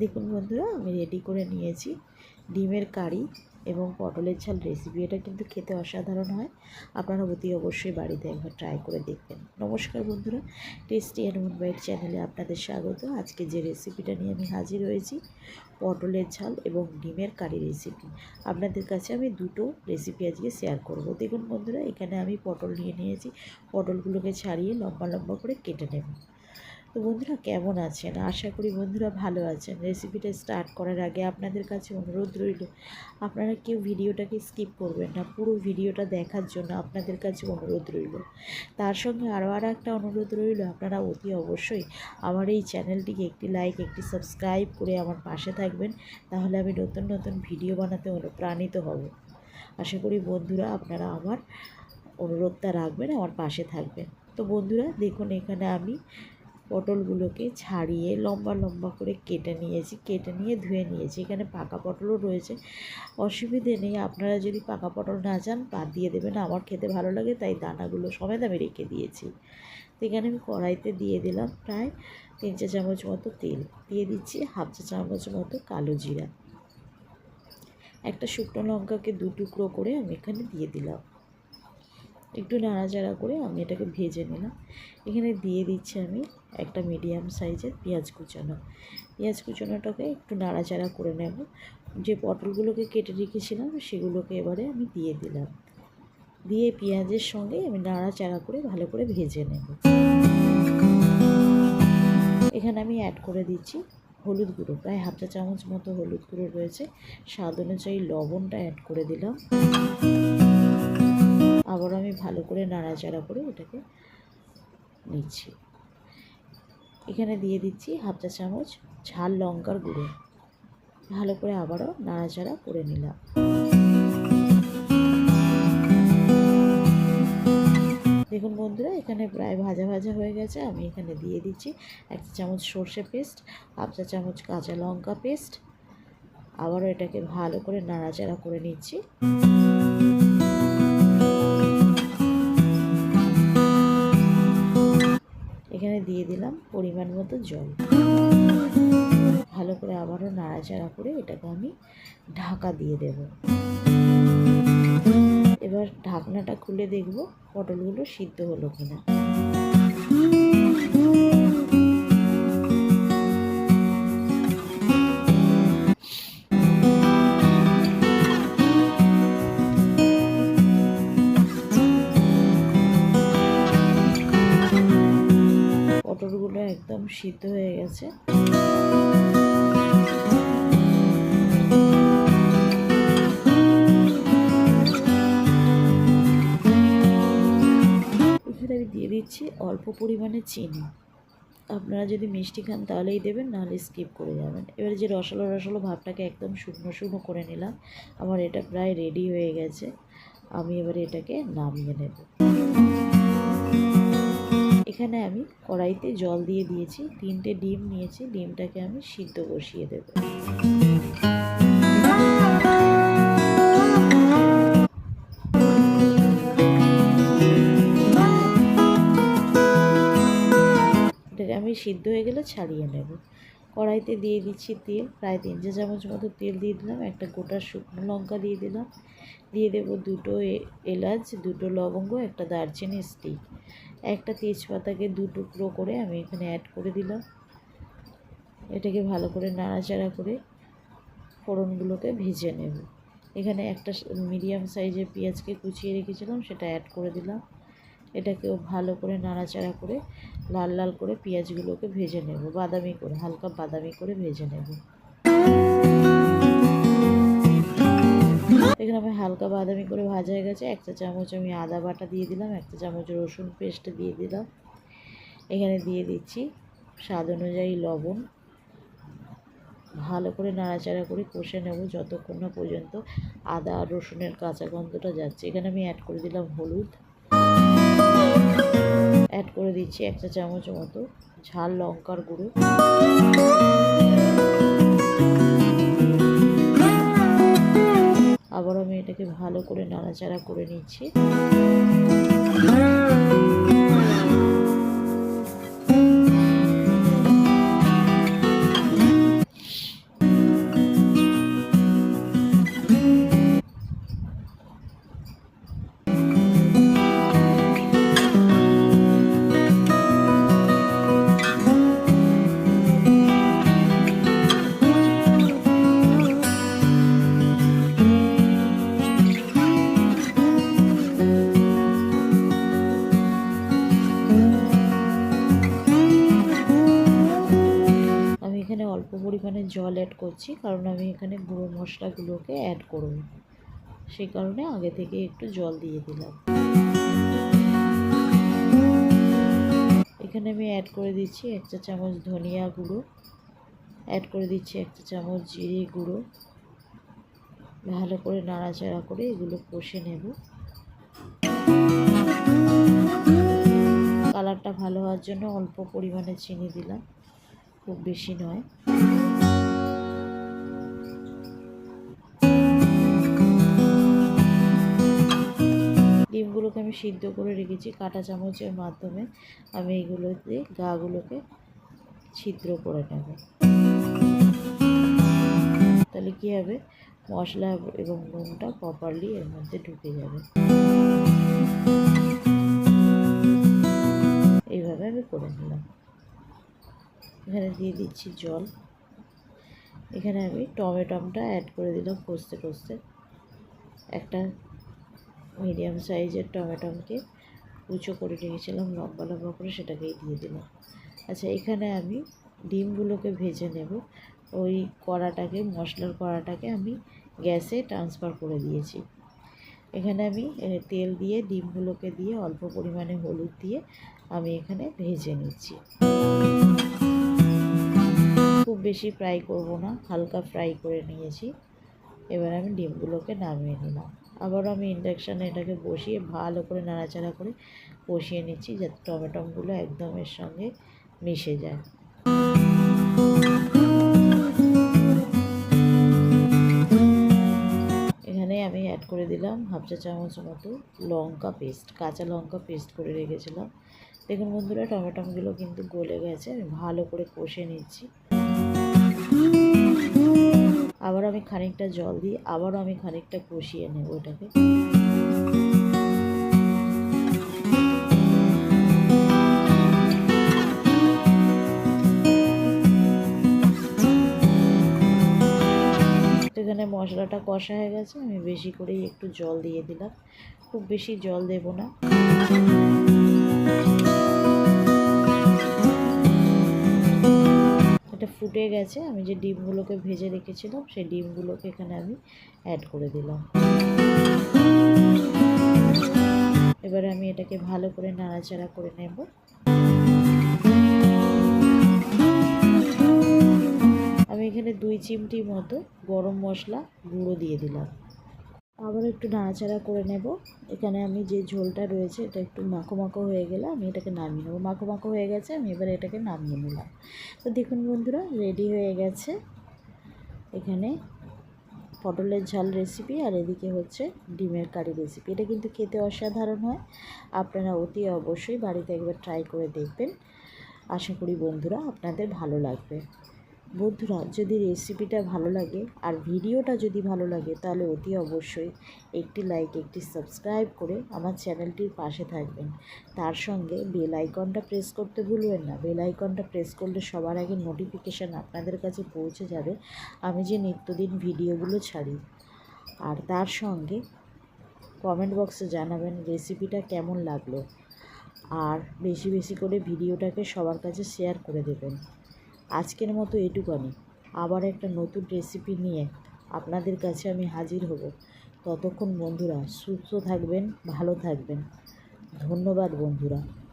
দেখুন বন্ধুরা, আমি রেডি করে নিয়েছি ডিমের কারি এবং পটলের ঝাল রেসিপি এটা কিন্তু খেতে অসাধারণ হয়। আপনারা অতি অবশ্যই বাড়িতে একবার ট্রাই করে দেখবেন। নমস্কার বন্ধুরা টেস্টি অ্যান্ড মুন বাইট চ্যানেলে আপনাদের স্বাগত। আজকে যে রেসিপিটা নিয়ে আমি হাজির হয়েছি, পটলের ঝাল এবং ডিমের কারি রেসিপি আপনাদের কাছে আমি দুটো রেসিপি আজকে শেয়ার করব। দেখুন বন্ধুরা, এখানে আমি পটল নিয়ে নিয়েছি। পটলগুলোকে ছাড়িয়ে লম্বা লম্বা করে কেটে নেব। তো বন্ধুরা কেমন আছেন? আশা করি বন্ধুরা ভালো আছেন। রেসিপিটা স্টার্ট করার আগে আপনাদের কাছে অনুরোধ রইল, আপনারা কেউ ভিডিওটাকে স্কিপ করবেন না, পুরো ভিডিওটা দেখার জন্য আপনাদের কাছে অনুরোধ রইল। তার সঙ্গে আরও আর একটা অনুরোধ রইল, আপনারা অতি অবশ্যই আমার এই চ্যানেলটিকে একটি লাইক একটি সাবস্ক্রাইব করে আমার পাশে থাকবেন, তাহলে আমি নতুন নতুন ভিডিও বানাতে অনুপ্রাণিত হব। আশা করি বন্ধুরা আপনারা আমার অনুরোধটা রাখবেন, আমার পাশে থাকবেন। তো বন্ধুরা দেখুন, এখানে আমি পটলগুলোকে ছাড়িয়ে লম্বা লম্বা করে কেটে নিয়েছি, কেটে নিয়ে ধুয়ে নিয়েছি। এখানে পাকা পটলও রয়েছে। অসুবিধে নেই, আপনারা যদি পাকা পটল না চান, বাদ দিয়ে দেবেন। আমার খেতে ভালো লাগে, তাই দানাগুলো সমেত আমি রেখে দিয়েছি। তো এখানে আমি কড়াইতে দিয়ে দিলাম প্রায় তিন চা চামচ মতো তেল। দিয়ে দিচ্ছি হাফ চা চামচ মতো কালো জিরা। একটা শুকনো লঙ্কাকে দু টুকরো করে আমি এখানে দিয়ে দিলাম। একটু নাড়াচাড়া করে আমি এটাকে ভেজে নিলাম। এখানে দিয়ে দিচ্ছি আমি একটা মিডিয়াম সাইজের পেঁয়াজ কুচানো। পেঁয়াজ কুচানোটাকে একটু নাড়াচাড়া করে নেব। যে পটলগুলোকে কেটে রেখেছিলাম সেগুলোকে এবারে আমি দিয়ে দিলাম। দিয়ে পেঁয়াজের সঙ্গে আমি নাড়াচাড়া করে ভালো করে ভেজে নেব। এখানে আমি অ্যাড করে দিচ্ছি হলুদ গুঁড়ো। প্রায় হাফ চা চামচ মতো হলুদ গুঁড়ো রয়েছে। স্বাদ অনুযায়ী লবণটা অ্যাড করে দিলাম। আবার আমি ভালো করে নাড়াচাড়া করে এটাকে নিচ্ছি। এখানে দিয়ে দিচ্ছি হাফ চা চামচ ঝাল লঙ্কার গুঁড়ো। ভালো করে আবারও নাড়াচাড়া করে নিলাম। দেখুন বন্ধুরা, এখানে প্রায় ভাজা ভাজা হয়ে গেছে। আমি এখানে দিয়ে দিচ্ছি এক চামচ সর্ষে পেস্ট, হাফ চা চামচ কাঁচা লঙ্কা পেস্ট। আবারও এটাকে ভালো করে নাড়াচাড়া করে নিচ্ছি। এখানে দিয়ে দিলাম পরিমাণ মতো জল। ভালো করে আবারও নাড়াচাড়া করে এটাকে আমি ঢাকা দিয়ে দেব। এবার ঢাকনাটা খুলে দেখব পটলগুলো সিদ্ধ হলো কিনা। অল্প পরিমাণে চিনি। আপনারা যদি মিষ্টি খান তাহলেই দেবেন, নাহলে স্কিপ করে যাবেন। এবারে যে রসালো রসালো ভাবটাকে একদম শুকনো শুকনো করে নিলাম। আমার এটা প্রায় রেডি হয়ে গেছে। আমি এবারে এটাকে নামিয়ে নেব। এখানে আমি কড়াইতে জল দিয়ে দিয়েছি। তিনটে ডিম নিয়েছি। ডিমটাকে আমি সিদ্ধ বসিয়ে দেব। আমি সিদ্ধ হয়ে গেলে ছাড়িয়ে নেব। কড়াইতে দিয়ে দিচ্ছি তেল, প্রায় তিন চা চামচ মতো তেল দিয়ে দিলাম, একটা গোটা শুকনো লঙ্কা দিয়ে দিলাম। দিয়ে দেবো দুটো এলাচ, দুটো লবঙ্গ, একটা দারচিনি স্টিক একটা তেজপাতাকে দু টুকরো করে আমি এখানে অ্যাড করে দিলাম। এটাকে ভালো করে নাড়াচাড়া করে ফোড়নগুলোকে ভেজে নেব। এখানে একটা মিডিয়াম সাইজের পেঁয়াজকে কুচিয়ে রেখেছিলাম, সেটা অ্যাড করে দিলাম। এটাকেও ভালো করে নাড়াচাড়া করে লাল লাল করে পেঁয়াজগুলোকে ভেজে নেব। বাদামি করে, হালকা বাদামি করে ভেজে নেব। এখানে আমি হালকা বাদামি করে ভাজা হয়ে গেছে। একটা চামচ আমি আদা বাটা দিয়ে দিলাম, একটা চামচ রসুন পেস্ট দিয়ে দিলাম। এখানে দিয়ে দিচ্ছি স্বাদ অনুযায়ী লবণ। ভালো করে নাড়াচাড়া করে কষে নেব যতক্ষণ না পর্যন্ত আদা আর রসুনের কাঁচা গন্ধটা যাচ্ছে। এখানে আমি অ্যাড করে দিলাম হলুদ। অ্যাড করে দিচ্ছি একটা চামচ মতো ঝাল লঙ্কার গুঁড়ো। আবার আমি এটাকে ভালো করে নাড়াচাড়া করে নিচ্ছি। পরিমাণে জল অ্যাড করছি, কারণ আমি এখানে গুঁড়ো মশলাগুলোকে অ্যাড করব। সেই কারণে আগে থেকে একটু জল দিয়ে দিলাম। এখানে আমি অ্যাড করে দিচ্ছি এক চা চামচ ধনিয়া গুঁড়ো অ্যাড করে দিচ্ছি এক চা চামচ জিরে গুঁড়ো। ভালো করে নাড়াচাড়া করে এগুলো কষে নেব। কালারটা ভালো হওয়ার জন্য অল্প পরিমাণে চিনি দিলাম, খুব বেশি নয়। ডিমগুলোকে আমি সিদ্ধ করে রেখেছি কাঁটা চামচের মাধ্যমে। আমি এগুলোতে গাগুলোকে ছিদ্র করে নেব। তাহলে কী হবে? মশলা এবং নুনটা প্রপারলি এর মধ্যে ঢুকে যাবে। এইভাবে আমি করে নিলাম। এখানে দিয়ে দিচ্ছি জল। এখানে আমি টমেটোমটা অ্যাড করে দিলাম কষতে কষতে। একটা মিডিয়াম সাইজের টমেটোকে কুচো করে রেখেছিলাম, লম্বা লম্বা করে সেটাকেই দিয়ে দিলাম। আচ্ছা এখানে আমি ডিমগুলোকে ভেজে নেব। ওই কড়াটাকে, মশলার কড়াটাকে আমি গ্যাসে ট্রান্সফার করে দিয়েছি। এখানে আমি তেল দিয়ে, ডিমগুলোকে দিয়ে অল্প পরিমাণে হলুদ দিয়ে আমি এখানে ভেজে নিচ্ছি। খুব বেশি ফ্রাই করব না, হালকা ফ্রাই করে নিয়েছি। এবার আমি ডিমগুলোকে নামিয়ে নিলাম। আবারও আমি ইন্ডাকশানে এটাকে বসিয়ে ভালো করে নাড়াচাড়া করে কষিয়ে নিচ্ছি যাতে টমেটোগুলো একদম এর সঙ্গে মিশে যায়। এখানে আমি অ্যাড করে দিলাম হাফ চা চামচ মতো লঙ্কা পেস্ট কাঁচা লঙ্কা পেস্ট করে রেখেছিলাম। দেখুন বন্ধুরা, টমেটোগুলো কিন্তু গলে গেছে। আমি ভালো করে কষে নিচ্ছি। আবার আমি খানিকটা জল দিই, আবারও আমি খানিকটা কষিয়ে নেব ওটাকে। এখানে মশলাটা কষা হয়ে গেছে, আমি বেশি করেই একটু জল দিয়ে দিলাম। খুব বেশি জল দেব না। এটা ফুটে গেছে। আমি যে ডিমগুলোকে ভেজে রেখেছিলাম, সেই ডিমগুলোকে এখানে আমি অ্যাড করে দিলাম। এবারে আমি এটাকে ভালো করে নাড়াচাড়া করে নেব। আমি এখানে দুই চিমটি মতো গরম মশলা গুঁড়ো দিয়ে দিলাম। আবার একটু নাড়াচাড়া করে নেব। এখানে আমি যে ঝোলটা রয়েছে, এটা একটু মাখো মাখো হয়ে গেলে আমি এটাকে নামিয়ে নেব। মাখো মাখো হয়ে গেছে, আমি এবার এটাকে নামিয়ে নিলাম। তো দেখুন বন্ধুরা রেডি হয়ে গেছে। এখানে পটলের ঝাল রেসিপি আর এদিকে হচ্ছে ডিমের কারি রেসিপি এটা কিন্তু খেতে অসাধারণ হয়। আপনারা অতি অবশ্যই বাড়িতে একবার ট্রাই করে দেখবেন। আশা করি বন্ধুরা, আপনাদের ভালো লাগবে। বন্ধুরা যদি রেসিপিটা ভালো লাগে আর ভিডিওটা যদি ভালো লাগে, তাহলে অতি অবশ্যই একটি লাইক একটি সাবস্ক্রাইব করে আমার চ্যানেলটির পাশে থাকবেন। তার সঙ্গে বেল আইকনটা প্রেস করতে ভুলবেন না। বেল আইকনটা প্রেস করলে সবার আগে নোটিফিকেশান আপনাদের কাছে পৌঁছে যাবে, আমি যে নিত্যদিন ভিডিওগুলো ছাড়ি। আর তার সঙ্গে কমেন্ট বক্সে জানাবেন রেসিপিটা কেমন লাগল। আর বেশি বেশি করে ভিডিওটাকে সবার কাছে শেয়ার করে দেবেন। আজকের মতো এটুকানি আবার একটা নতুন রেসিপি নিয়ে আপনাদের কাছে আমি হাজির হব। ততক্ষণ বন্ধুরা সুস্থ থাকবেন, ভালো থাকবেন। ধন্যবাদ বন্ধুরা।